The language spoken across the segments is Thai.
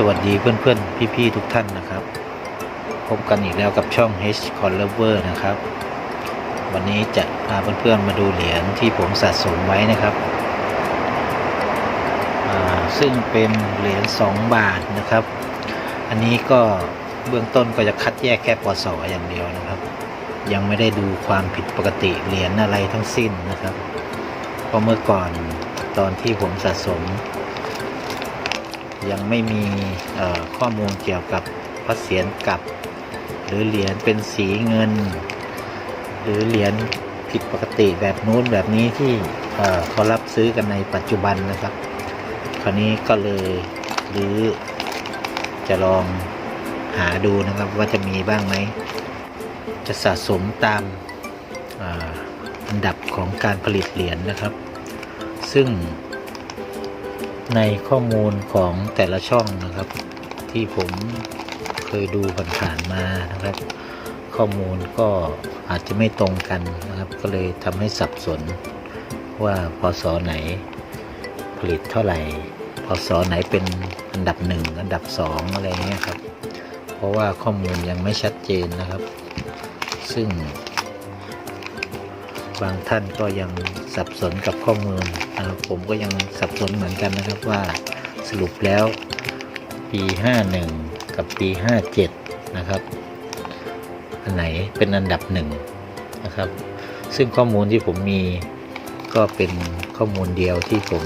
สวัสดีเพื่อนๆ พี่ๆ ทุกท่านนะครับ พบกันอีกแล้วกับช่อง H c o n l o v e r นะครับ วันนี้จะพาเพื่อนๆ มาดูเหรียญที่ผมสะสมไว้นะครับ ซึ่งเป็นเหรียญ2บาทนะครับ อันนี้ก็เบื้องต้นก็จะคัดแยกแค่ปศอย่างเดียวนะครับ ยังไม่ได้ดูความผิดปกติเหรียญอะไรทั้งสิ้นนะครับ เพราะเมื่อก่อนตอนที่ผมสะสม ยังไม่มีข้อมูลเกี่ยวกับพระเศียรกลับ หรือเหรียญเป็นสีเงิน หรือเหรียญผิดปกติแบบนู้นแบบนี้ที่เอ่อเขารับซื้อกันในปัจจุบันนะครับ คราวนี้ก็เลยหรือจะลองหาดูนะครับว่าจะมีบ้างไหม จะสะสมตามอ,าอันดับของการผลิตเหรียญนะครับ ซึ่ง ในข้อมูลของแต่ละช่องนะครับ ที่ผมเคยดูผ่านๆมานะครับ ข้อมูลก็อาจจะไม่ตรงกันนะครับ ก็เลยทำให้สับสนว่าพศไหนผลิตเท่าไหร่พศไหนเป็นอันดับหนึ่งอันดับสองอะไรเงี้ยครับ เพราะว่าข้อมูลยังไม่ชัดเจนนะครับ ซึ่ง บางท่านก็ยังสับสนกับข้อมูลนะครับผมก็ยังสับสนเหมือนกันนะครับว่าสรุปแล้วปี 51 กับปี 57 นะครับ อันไหนเป็นอันดับหนึ่งนะครับ ซึ่งข้อมูลที่ผมมีก็เป็นข้อมูลเดียวที่ผม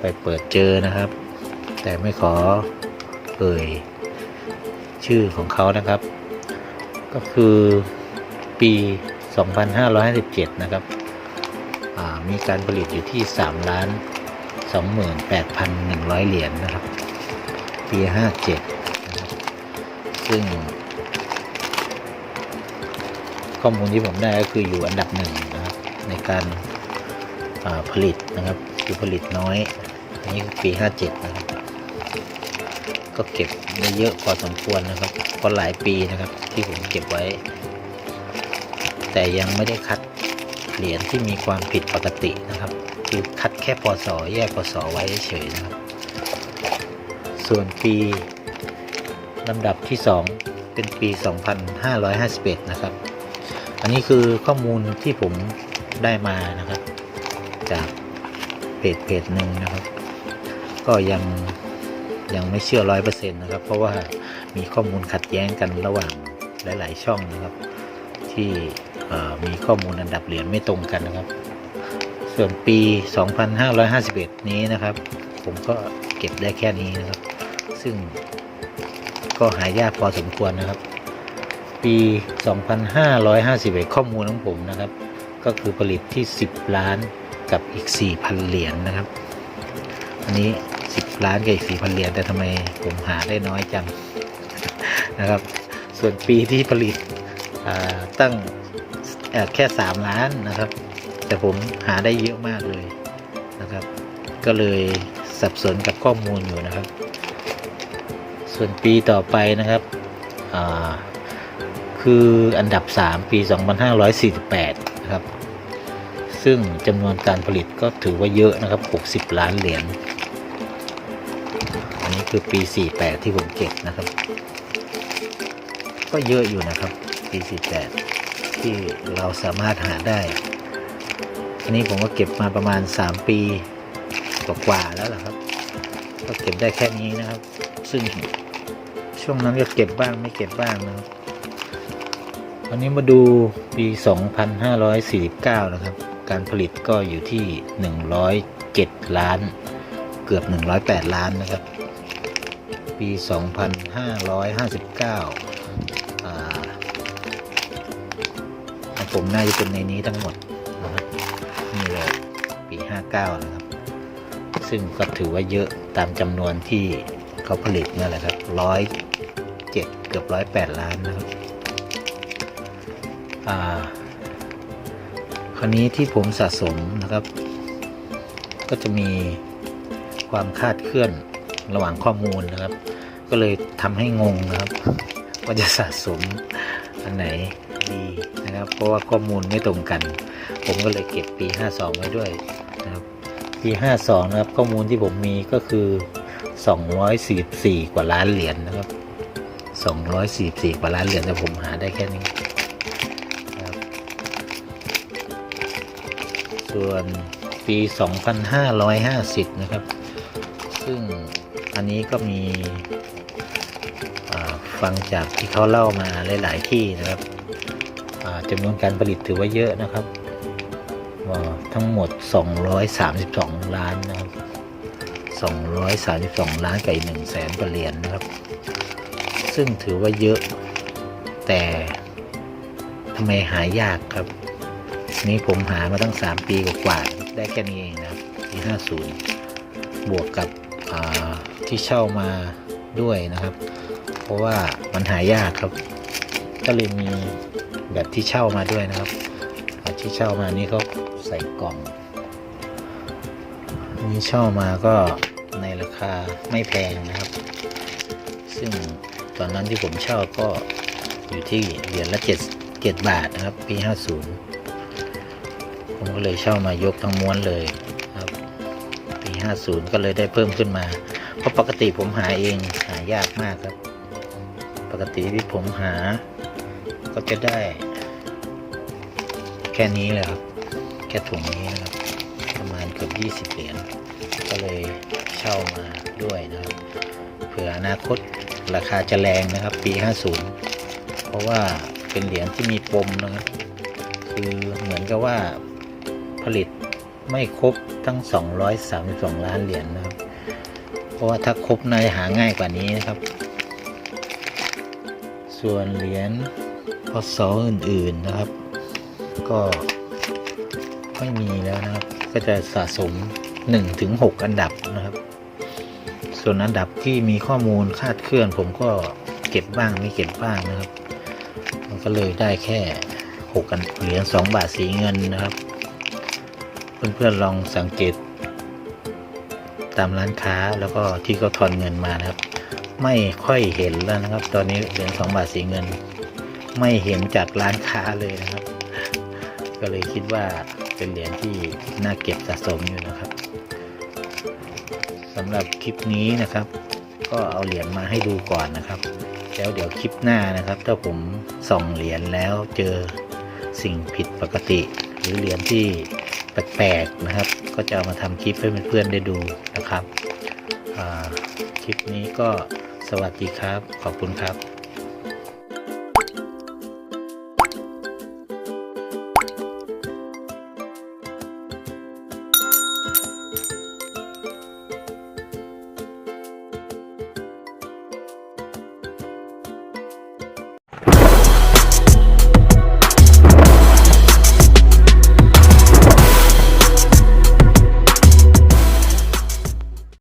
ไปเปิดเจอนะครับ แต่ไม่ขอเอ่ยชื่อของเขานะครับ ก็คือปี 2557 นะครับ มีการผลิตอยู่ที่ 3 ล้าน 28,100 เหรียญนนะครับ ปี 57 นะครับ ซึ่ง ข้อมูลที่ผมได้ก็คืออยู่อันดับหนึ่งนะครับ ในการาผลิตนะครับ คือผลิตน้อย อันนี้คือปี 57 นะครับ ก็เก็บได้เยอะพอสมควรนะครับ ก็หลายปีนะครับที่ผมเก็บไว้ แต่ยังไม่ได้คัดเหรียญที่มีความผิดปกตินะครับ คือคัดแค่พศแยกพศไว้เฉยนะครับ ส่วนปีลำดับที่ 2 เป็นปี 2551 นะครับ อันนี้คือข้อมูลที่ผมได้มานะครับ จากเพจเพจหนึ่งนะครับ ก็ยังยังไม่เชื่อร้อยเปอร์เซ็นต์นะครับ เพราะว่ามีข้อมูลขัดแย้งกันระหว่างหลาย ๆ ช่องนะครับ ที่ มีข้อมูลอันดับเหรียญไม่ตรงกันนะครับ ส่วนปี 2551 นี้นะครับ ผมก็เก็บได้แค่นี้นะครับ ซึ่งก็หายากพอสมควรนะครับ ปี 2551 ข้อมูลของผมนะครับ ก็คือผลิตที่ 10 ล้านกับอีก 4,000 เหรียญนะครับ อันนี้ 10 ล้านกับอีก 4,000 เหรียญแต่ทำไมผมหาได้น้อยจังนะครับ ส่วนปีที่ผลิตตั้ง เอ่อแค่3ล้านนะครับ แต่ผมหาได้เยอะมากเลยนะครับ ก็เลยสับสนกับข้อมูลอยู่นะครับ ส่วนปีต่อไปนะครับคืออันดับ 3 ปี 2548 นะครับ ซึ่งจำนวนการผลิตก็ถือว่าเยอะนะครับ 60 ล้านเหรียญ อันนี้คือปี 48 ที่ผมเก็บนะครับ ก็เยอะอยู่นะครับ ปี 48 ที่เราสามารถหาได้ อันนี้ผมก็เก็บมาประมาณ 3 ปีกว่าแล้วล่ะครับ ก็เก็บได้แค่นี้นะครับ ซึ่งช่วงนั้นก็เก็บบ้างไม่เก็บบ้างนะครับวันนี้มาดูปี 2549 นะครับ การผลิตก็อยู่ที่ 107 ล้าน เกือบ 108 ล้านนะครับ ปี 2559 ผมน่าจะเป็นในนี้ทั้งหมดนะครับนี่เลยปี 59 นะครับ ซึ่งก็ถือว่าเยอะตามจำนวนที่เขาผลิตนั่นแหละครับ107เกือบ108ล้านนะครับอ่าคราวนี้ที่ผมสะสมนะครับ ก็จะมีความคาดเคลื่อนระหว่างข้อมูลนะครับ ก็เลยทำให้งงนะครับ ว่าจะสะสมอันไหน ดีนะครับ เพราะว่าข้อมูลไม่ตรงกัน ผมก็เลยเก็บปี 52 ไว้ด้วยนะครับปี 52 นะครับ ข้อมูลที่ผมมีก็คือ 244 กว่าล้านเหรียญนะครับ 244 กว่าล้านเหรียญแต่ผมหาได้แค่นี้นะครับส่วนปี 2550 นะครับ ซึ่งอันนี้ก็มีฟังจากที่เขาเล่ามาหลาย ๆ ที่นะครับ จำนวนการผลิตถือว่าเยอะนะครับ ทั้งหมด 232 ล้านนะครับ 232 ล้านไกับอีก1แสนกว่าเหรียญนะครับ ซึ่งถือว่าเยอะ แต่ทำไมหายากครับ นี่ผมหามาตั้ง 3 ปีกว่าๆได้แค่นี้เองนะปี50 บวกกับที่เช่ามาด้วยนะครับ เพราะว่ามันหายากครับ ก็เลยมี แบบที่เช่ามาด้วยนะครับอ่าที่เช่ามานี่เขาใส่กล่องนี่เช่ามาก็ในราคาไม่แพงนะครับ ซึ่งตอนนั้นที่ผมเช่าก็อยู่ที่เหรียญละ7 7บาทนะครับ ปี 50 ผมก็เลยเช่ามายกทั้งม้วนเลยครับ ปี 50 ก็เลยได้เพิ่มขึ้นมา เพราะปกติผมหาเองหายากมากครับ ปกติที่ผมหา ก็จะได้ แค่นี้เลยครับ แค่ถุงนี้นะครับ ประมาณเกือบ20 เหรียญก็เลยเช่ามาด้วยนะครับ เผื่ออนาคตราคาจะแรงนะครับ ปี 50 เพราะว่าเป็นเหรียญที่มีปมนะครับ คือเหมือนกับว่าผลิตไม่ครบทั้ง 232 ล้านเหรียญนะครับ เพราะว่าถ้าครบน่าจะหาง่ายกว่านี้นะครับ ส่วนเหรียญ พศอื่นๆนะครับ ก็ไม่มีแล้วนะครับ ก็จะสะสม1-6ถึง6อันดับนะครับ ส่วนอันดับที่มีข้อมูลคาดเคลื่อน ผมก็เก็บบ้างไม่เก็บบ้างนะครับ มันก็เลยได้แค่6กันเหรียญ2บาทสีเงินนะครับ เพื่อนๆลองสังเกต ตามร้านค้าแล้วก็ที่เขาทอนเงินมานะครับ ไม่ค่อยเห็นแล้วนะครับ ตอนนี้เหรียญ2บาทสีเงิน ไม่เห็นจากร้านค้าเลยนะครับ ก็เลยคิดว่าเป็นเหรียญที่น่าเก็บสะสมอยู่นะครับสำหรับคลิปนี้นะครับ ก็เอาเหรียญมาให้ดูก่อนนะครับ แล้วเดี๋ยวคลิปหน้านะครับ ถ้าผมส่องเหรียญแล้วเจอสิ่งผิดปกติ หรือเหรียญที่แปลกๆนะครับ ก็จะามาทำคลิปให้เพื่อนๆได้ดูนะครับคลิปนี้ก็สวัสดีครับ ขอบคุณครับ